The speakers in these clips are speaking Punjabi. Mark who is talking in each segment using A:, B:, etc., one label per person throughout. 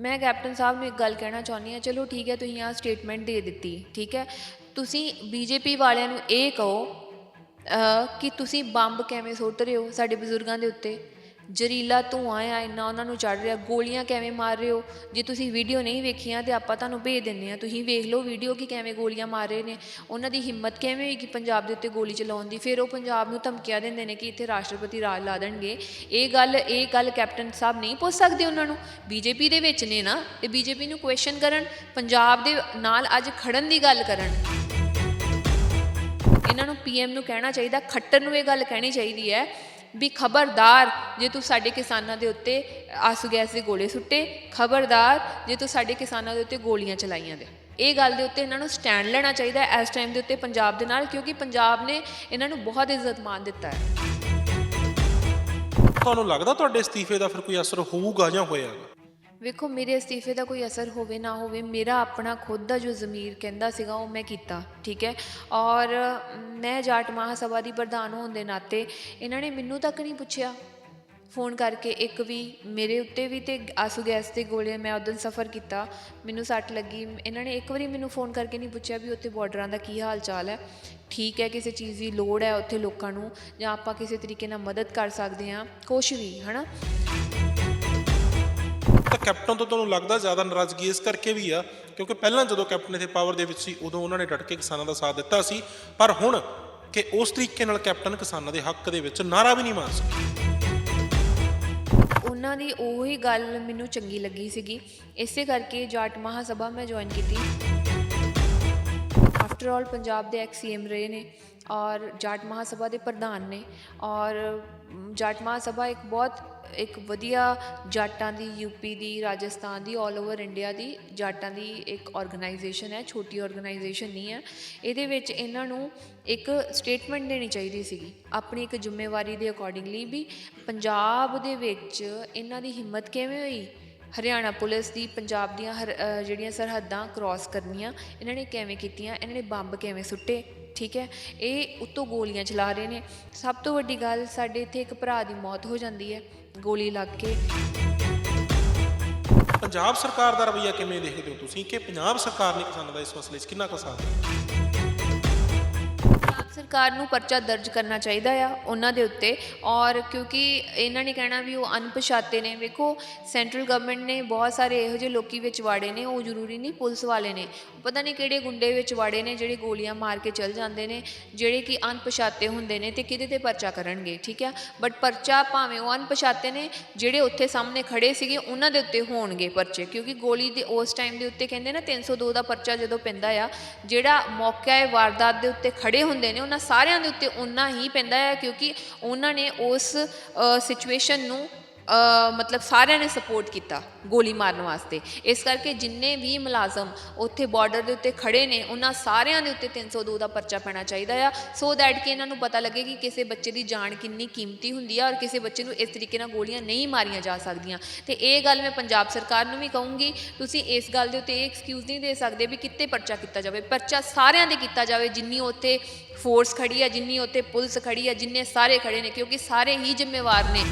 A: ਮੈਂ ਕੈਪਟਨ ਸਾਹਿਬ ਨੂੰ ਇੱਕ ਗੱਲ ਕਹਿਣਾ ਚਾਹੁੰਦੀ ਹਾਂ। ਚਲੋ ਠੀਕ ਹੈ, ਤੁਸੀਂ ਆਹ ਸਟੇਟਮੈਂਟ ਦੇ ਦਿੱਤੀ, ਠੀਕ ਹੈ। ਤੁਸੀਂ ਬੀਜੇਪੀ ਵਾਲਿਆਂ ਨੂੰ ਇਹ ਕਹੋ ਕਿ ਤੁਸੀਂ ਬੰਬ ਕਿਵੇਂ ਸੁੱਟ ਰਹੇ ਹੋ ਸਾਡੇ ਬਜ਼ੁਰਗਾਂ ਦੇ ਉੱਤੇ? ਜ਼ਹਿਰੀਲਾ ਧੂੰਆਂ ਆ, ਇੰਨਾ ਉਹਨਾਂ ਨੂੰ ਚੜ ਰਿਹਾ, ਗੋਲੀਆਂ ਕਿਵੇਂ ਮਾਰ ਰਹੇ ਹੋ? ਜੇ ਤੁਸੀਂ ਵੀਡੀਓ ਨਹੀਂ ਵੇਖੀਆਂ ਤੇ ਆਪਾਂ ਤੁਹਾਨੂੰ ਭੇਜ ਦਿੰਨੇ ਆ ਤੁਸੀਂ ਵੇਖ ਲਓ ਵੀਡੀਓ ਕਿ ਕਿਵੇਂ ਗੋਲੀਆਂ ਮਾਰ ਰਹੇ ਨੇ। ਉਹਨਾਂ ਦੀ ਹਿੰਮਤ ਕਿਵੇਂ ਹੋਈ ਕਿ ਪੰਜਾਬ ਦੇ ਉੱਤੇ ਗੋਲੀ ਚਲਾਉਣ ਦੀ? ਫਿਰ ਉਹ ਪੰਜਾਬ ਨੂੰ ਧਮਕੀਆਂ ਦਿੰਦੇ ਨੇ ਕਿ ਇੱਥੇ ਰਾਸ਼ਟਰਪਤੀ ਰਾਜ ਲਾ ਦੇਣਗੇ। ਇਹ ਗੱਲ ਇਹ ਗੱਲ ਕੈਪਟਨ ਸਾਹਿਬ ਨਹੀਂ ਪੁੱਛ ਸਕਦੇ ਉਹਨਾਂ ਨੂੰ। ਬੀਜੇਪੀ ਦੇ ਵਿੱਚ ਨੇ ਨਾ, ਤੇ ਬੀਜੇਪੀ ਨੂੰ ਕੁਐਸਚਨ ਕਰਨ, ਪੰਜਾਬ ਦੇ ਨਾਲ ਅੱਜ ਖੜਨ ਦੀ ਗੱਲ ਕਰਨ। ਇਹਨਾਂ ਨੂੰ ਪੀਐਮ ਨੂੰ ਕਹਿਣਾ ਚਾਹੀਦਾ, ਖੱਟਰ ਨੂੰ ਇਹ ਗੱਲ ਕਹਿਣੀ ਚਾਹੀਦੀ ਹੈ ਵੀ ਖਬਰਦਾਰ ਜੇ ਤੂੰ ਸਾਡੇ ਕਿਸਾਨਾਂ ਦੇ ਉੱਤੇ ਆਸੂ ਗੈਸ ਦੇ ਗੋਲੇ ਸੁੱਟੇ, ਖਬਰਦਾਰ ਜੇ ਤੂੰ ਸਾਡੇ ਕਿਸਾਨਾਂ ਦੇ ਉੱਤੇ ਗੋਲੀਆਂ ਚਲਾਈਆਂ ਦੇ। ਇਹ ਗੱਲ ਦੇ ਉੱਤੇ ਇਹਨਾਂ ਨੂੰ ਸਟੈਂਡ ਲੈਣਾ ਚਾਹੀਦਾ ਹੈ ਇਸ ਟਾਈਮ ਦੇ ਉੱਤੇ ਪੰਜਾਬ ਦੇ ਨਾਲ, ਕਿਉਂਕਿ ਪੰਜਾਬ ਨੇ ਇਹਨਾਂ ਨੂੰ ਬਹੁਤ ਇੱਜ਼ਤ ਮਾਨ ਦਿੱਤਾ ਹੈ।
B: ਤੁਹਾਨੂੰ ਲੱਗਦਾ ਤੁਹਾਡੇ ਅਸਤੀਫੇ ਦਾ ਫਿਰ ਕੋਈ ਅਸਰ ਹੋਊਗਾ ਜਾਂ ਹੋਇਆਗਾ?
A: ਵੇਖੋ, ਮੇਰੇ ਅਸਤੀਫੇ ਦਾ ਕੋਈ ਅਸਰ ਹੋਵੇ ਨਾ ਹੋਵੇ, ਮੇਰਾ ਆਪਣਾ ਖੁਦ ਦਾ ਜੋ ਜ਼ਮੀਰ ਕਹਿੰਦਾ ਸੀਗਾ, ਉਹ ਮੈਂ ਕੀਤਾ, ਠੀਕ ਹੈ? ਔਰ ਮੈਂ ਜਾਟ ਮਹਾਸਭਾ ਦੀ ਪ੍ਰਧਾਨ ਹੋਣ ਦੇ ਨਾਤੇ ਇਹਨਾਂ ਨੇ ਮੈਨੂੰ ਤੱਕ ਨਹੀਂ ਪੁੱਛਿਆ। ਫੋਨ ਕਰਕੇ ਇੱਕ ਵੀ ਮੇਰੇ ਉੱਤੇ ਵੀ ਤੇ ਆਸੂ ਗੈਸ ਦੇ ਗੋਲੇ ਮੈਂ ਉਦੋਂ ਸਫ਼ਰ ਕੀਤਾ, ਮੈਨੂੰ ਸੱਟ ਲੱਗੀ। ਇਹਨਾਂ ਨੇ ਇੱਕ ਵਾਰੀ ਮੈਨੂੰ ਫੋਨ ਕਰਕੇ ਨਹੀਂ ਪੁੱਛਿਆ ਵੀ ਉੱਥੇ ਬਾਰਡਰਾਂ ਦਾ ਕੀ ਹਾਲ ਚਾਲ ਹੈ। ਠੀਕ ਹੈ, ਕਿਸੇ ਚੀਜ਼ ਦੀ ਲੋੜ ਹੈ ਉੱਥੇ ਲੋਕਾਂ ਨੂੰ ਜਾਂ ਆਪਾਂ ਕਿਸੇ ਤਰੀਕੇ ਨਾਲ ਮਦਦ ਕਰ ਸਕਦੇ ਹਾਂ, ਕੁਛ ਵੀ, ਹਨਾ?
B: ਤਾਂ ਕੈਪਟਨ ਤੋਂ ਤੁਹਾਨੂੰ ਲੱਗਦਾ ਜ਼ਿਆਦਾ ਨਾਰਾਜ਼ਗੀ ਇਸ ਕਰਕੇ ਵੀ ਆ, ਕਿਉਂਕਿ ਪਹਿਲਾਂ ਜਦੋਂ ਕੈਪਟਨ ਇੱਥੇ ਪਾਵਰ ਦੇ ਵਿੱਚ ਸੀ, ਉਦੋਂ ਉਹਨਾਂ ਨੇ ਡਟ ਕੇ ਕਿਸਾਨਾਂ ਦਾ ਸਾਥ ਦਿੱਤਾ ਸੀ। ਪਰ ਹੁਣ ਕਿ ਉਸ ਤਰੀਕੇ ਨਾਲ ਕੈਪਟਨ ਕਿਸਾਨਾਂ ਦੇ ਹੱਕ ਦੇ ਵਿੱਚ ਨਾਰਾ ਵੀ ਨਹੀਂ ਮਾਰ ਸਕੇ।
A: ਉਹਨਾਂ ਦੀ ਉਹੀ ਗੱਲ ਮੈਨੂੰ ਚੰਗੀ ਲੱਗੀ ਸੀਗੀ। ਇਸੇ ਕਰਕੇ ਜਾਟ ਮਹਾਸਭਾ ਮੈਂ ਜੁਆਇਨ ਕੀਤੀ। ਆਫਟਰ ਆਲ ਪੰਜਾਬ ਦੇ ਐਕਸ ਰਹੇ ਨੇ। ਔਰ ਜਾਟ ਮਹਾਸਭਾ ਦੇ ਪ੍ਰਧਾਨ ਨੇ ਔਰ ਮ, ਜਾਟ ਮਹਾਸਭਾ ਇੱਕ ਬਹੁਤ ਇੱਕ ਵਧੀਆ ਜਾਟਾਂ ਦੀ ਯੂਪੀ ਦੀ ਰਾਜਸਥਾਨ ਦੀ 올 ਓਵਰ ਇੰਡੀਆ ਦੀ ਜਾਟਾਂ ਦੀ ਇੱਕ ਆਰਗੇਨਾਈਜੇਸ਼ਨ ਹੈ ਛੋਟੀ ਆਰਗੇਨਾਈਜੇਸ਼ਨ ਨਹੀਂ ਹੈ। ਇਹਦੇ ਵਿੱਚ ਇਹਨਾਂ ਨੂੰ ਇੱਕ ਸਟੇਟਮੈਂਟ ਦੇਣੀ ਚਾਹੀਦੀ ਸੀਗੀ ਆਪਣੀ ਇੱਕ ਜ਼ਿੰਮੇਵਾਰੀ ਦੇ ਅਕੋਰਡਿੰਗਲੀ ਵੀ ਪੰਜਾਬ ਦੇ ਵਿੱਚ ਇਹਨਾਂ ਦੀ ਹਿੰਮਤ ਕਿਵੇਂ ਹੋਈ? ਹਰਿਆਣਾ ਪੁਲਿਸ ਦੀ ਪੰਜਾਬ ਦੀਆਂ ਹਰ- ਜਿਹੜੀਆਂ ਸਰਹੱਦਾਂ ਕ੍ਰਾਸ ਕਰਨੀਆਂ ਇਹਨਾਂ ਨੇ ਕਿਵੇਂ ਕੀਤੀਆਂ? ਇਹਨਾਂ ਨੇ ਬੰਬ ਕਿਵੇਂ ਸੁੱਟੇ? ਠੀਕ ਹੈ? ਇਹ ਉੱਤੋਂ ਗੋਲੀਆਂ ਚਲਾ ਰਹੇ ਨੇ। ਸਭ ਤੋਂ ਵੱਡੀ ਗੱਲ, ਸਾਡੇ ਇੱਥੇ ਇੱਕ ਭਰਾ ਦੀ ਮੌਤ ਹੋ ਜਾਂਦੀ ਹੈ, ਗੋਲੀ ਲੱਗ ਕੇ।
B: ਪੰਜਾਬ ਸਰਕਾਰ ਦਾ ਰਵੱਈਆ ਕਿਵੇਂ ਦੇਖਦੇ ਹੋ ਤੁਸੀਂ? ਕਿ ਪੰਜਾਬ ਸਰਕਾਰ ਨੇ ਕਿਸਾਨਾਂ ਦਾ ਇਸ ਮਸਲੇ 'ਚ ਕਿੰਨਾ ਕੁ ਸਾਥ ਦਿੱਤਾ?
A: ਸਰਕਾਰ ਨੂੰ ਪਰਚਾ ਦਰਜ ਕਰਨਾ ਚਾਹੀਦਾ ਆ ਉਹਨਾਂ ਦੇ ਉੱਤੇ। ਔਰ ਕਿਉਂਕਿ ਇਹਨਾਂ ਨੇ ਕਹਿਣਾ ਵੀ ਉਹ ਅਣਪਛਾਤੇ ਨੇ। ਵੇਖੋ, ਸੈਂਟਰਲ ਗਵਰਨਮੈਂਟ ਨੇ ਬਹੁਤ ਸਾਰੇ ਇਹੋ ਜਿਹੇ ਲੋਕੀ ਵਿੱਚ ਵਾੜੇ ਨੇ, ਉਹ ਜ਼ਰੂਰੀ ਨਹੀਂ ਪੁਲਿਸ ਵਾਲੇ ਨੇ। ਪਤਾ ਨਹੀਂ ਕਿਹੜੇ ਗੁੰਡੇ ਵਿੱਚ ਵਾੜੇ ਨੇ ਜਿਹੜੇ ਗੋਲੀਆਂ ਮਾਰ ਕੇ ਚਲ ਜਾਂਦੇ ਨੇ, ਜਿਹੜੇ ਕਿ ਅਣਪਛਾਤੇ ਹੁੰਦੇ ਨੇ ਤੇ ਕਿਹਦੇ ਤੇ ਪਰਚਾ ਕਰਨਗੇ, ਠੀਕ ਆ? ਬਟ ਪਰਚਾ ਭਾਵੇਂ ਉਹ ਅਣਪਛਾਤੇ ਨੇ, ਜਿਹੜੇ ਉੱਥੇ ਸਾਹਮਣੇ ਖੜੇ ਸੀਗੇ, ਉਹਨਾਂ ਦੇ ਉੱਤੇ ਹੋਣਗੇ ਪਰਚੇ। ਕਿਉਂਕਿ ਗੋਲੀ ਦੇ ਉਸ ਟਾਈਮ ਦੇ ਉੱਤੇ ਕਹਿੰਦੇ ਨਾ 302 ਦਾ ਪਰਚਾ ਜਦੋਂ ਪੈਂਦਾ ਆ, ਜਿਹੜਾ ਮੌਕਾ ਹੈ ਵਾਰਦਾਤ ਦੇ ਉੱਤੇ ਖੜੇ ਹੁੰਦੇ ਨੇ ਉਹਨਾਂ ਸਾਰਿਆਂ ਦੇ ਉੱਤੇ ਉਨਾ ਹੀ ਪੈਂਦਾ ਹੈ ਕਿਉਂਕਿ ਉਹਨਾਂ ਨੇ ਉਸ ਸਿਚੁਏਸ਼ਨ ਨੂੰ ਮਤਲਬ ਸਾਰਿਆਂ ਨੇ ਸਪੋਰਟ ਕੀਤਾ ਗੋਲੀ ਮਾਰਨ ਵਾਸਤੇ। ਇਸ ਕਰਕੇ ਜਿੰਨੇ ਵੀ ਮੁਲਾਜ਼ਮ ਉੱਥੇ ਬਾਰਡਰ ਦੇ ਉੱਤੇ ਖੜੇ ਨੇ, ਉਹਨਾਂ ਸਾਰਿਆਂ ਦੇ ਉੱਤੇ 302 ਦਾ ਪਰਚਾ ਪੈਣਾ ਚਾਹੀਦਾ ਆ। ਸੋ ਦੈਟ ਕਿ ਇਹਨਾਂ ਨੂੰ ਪਤਾ ਲੱਗੇ ਕਿ ਕਿਸੇ ਬੱਚੇ ਦੀ ਜਾਨ ਕਿੰਨੀ ਕੀਮਤੀ ਹੁੰਦੀ ਆ ਔਰ ਕਿਸੇ ਬੱਚੇ ਨੂੰ ਇਸ ਤਰੀਕੇ ਨਾਲ ਗੋਲੀਆਂ ਨਹੀਂ ਮਾਰੀਆਂ ਜਾ ਸਕਦੀਆਂ। ਤੇ ਇਹ ਗੱਲ ਮੈਂ ਪੰਜਾਬ ਸਰਕਾਰ ਨੂੰ ਵੀ ਕਹੂੰਗੀ, ਤੁਸੀਂ ਇਸ ਗੱਲ ਦੇ ਉੱਤੇ ਇਹ ਐਕਸਕਿਊਜ਼ ਨਹੀਂ ਦੇ ਸਕਦੇ ਵੀ ਕਿੱਤੇ ਪਰਚਾ ਕੀਤਾ ਜਾਵੇ। ਪਰਚਾ ਸਾਰਿਆਂ ਦੇ ਕੀਤਾ ਜਾਵੇ, ਜਿੰਨੀ ਉੱਥੇ ਫੋਰਸ ਖੜੀ ਆ, ਜਿੰਨੀ ਉੱਥੇ ਪੁਲਿਸ ਖੜੀ ਆ, ਜਿੰਨੇ ਸਾਰੇ ਖੜੇ ਨੇ, ਕਿਉਂਕਿ ਸਾਰੇ ਹੀ ਜ਼ਿੰਮੇਵਾਰ ਨੇ।